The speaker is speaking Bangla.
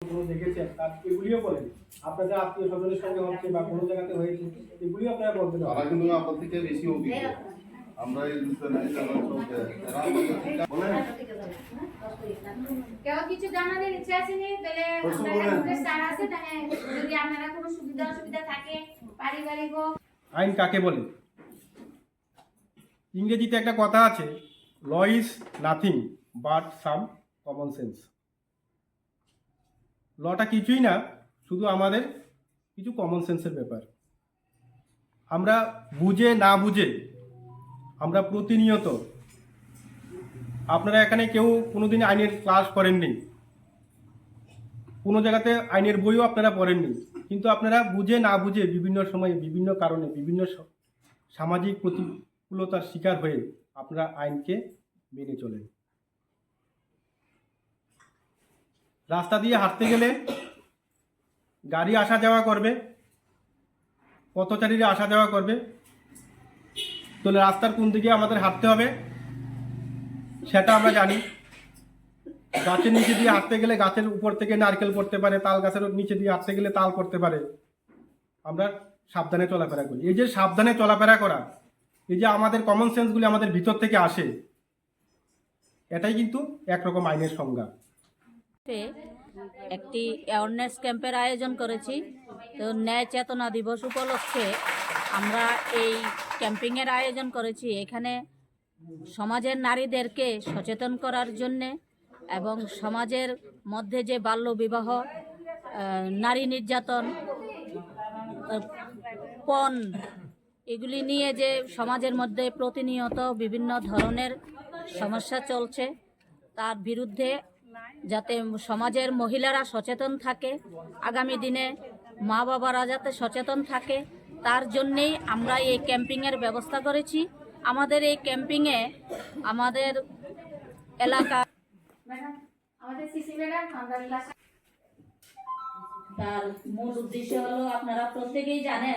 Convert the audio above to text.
কোনো দেখেছেন এগুলিও বলেন আপনাদের আত্মীয় স্বজনের সঙ্গে হচ্ছে বা কোনো জায়গাতে হয়েছে এগুলিও আপনারা বলতে তারা কিন্তু আমার থেকে বেশি অভিজ্ঞ আমরা এই কেউ কিছু জানানোর ইচ্ছা আছে নি? তাহলে প্রশ্ন আপনারা করেন। কোনো স্যার আছে? তাহলে যদি আপনারা কোনো সুবিধা অসুবিধা থাকে পারিবারিক আইন কাকে বলে? ইংরেজিতে একটা কথা আছে law is nothing but some common sense লটা কিছুই না, শুধু আমাদের কিছু কমন সেন্সের ব্যাপার। আমরা বুঝে না বুঝে আমরা প্রতিনিয়ত, আপনারা এখানে কেউ কোনোদিন আইনের ক্লাস করেননি, কোনো জায়গাতে আইনের বইও আপনারা পড়েননি, কিন্তু আপনারা বুঝে না বুঝে বিভিন্ন সময়ে বিভিন্ন কারণে বিভিন্ন সামাজিক সামাজিক প্রতিকূলতার শিকার হয়ে আপনারা আইনকে মেনে চলেন। রাস্তা দিয়ে হাঁটতে গেলে গাড়ি আসা যাওয়া করবে, পথচারীরা আসা যাওয়া করবে। তাহলে রাস্তার কোন দিকে আমাদের হাঁটতে হবে সেটা আমরা জানি। গাছের নিচে দিয়ে হাঁটতে গেলে গাছের উপর থেকে নারকেল পড়তে পারে, তাল গাছের নিচে দিয়ে হাঁটতে গেলে তাল পড়তে পারে। আমরা সাবধানে চলাফেরা করি। এই যে সাবধানে চলাফেরা করা এই যে আমাদের কমন সেন্সগুলি আমাদের ভিতর থেকে আসে, এটাই কিন্তু একরকম আইনের সংজ্ঞা। একটি অ্যাওয়ারনেস ক্যাম্পের আয়োজন করেছি। তো ন্যায় চেতনা দিবস উপলক্ষে আমরা এই ক্যাম্পিংয়ের আয়োজন করেছি। এখানে সমাজের নারীদেরকে সচেতন করার জন্যে এবং সমাজের মধ্যে যে বাল্য বিবাহ নারী নির্যাতন পণ এগুলি নিয়ে যে সমাজের মধ্যে প্রতিনিয়ত বিভিন্ন ধরনের সমস্যা চলছে তার বিরুদ্ধে যাতে সমাজের মহিলারা সচেতন থাকে আগামী দিনে মা বাবারা যাতে সচেতন থাকে তার জন্যেই আমরা এই ক্যাম্পিংয়ের ব্যবস্থা করেছি। আমাদের এই ক্যাম্পিংয়ে আমাদের এলাকা তার মূল উদ্দেশ্য হলো আপনারা প্রত্যেকেই জানেন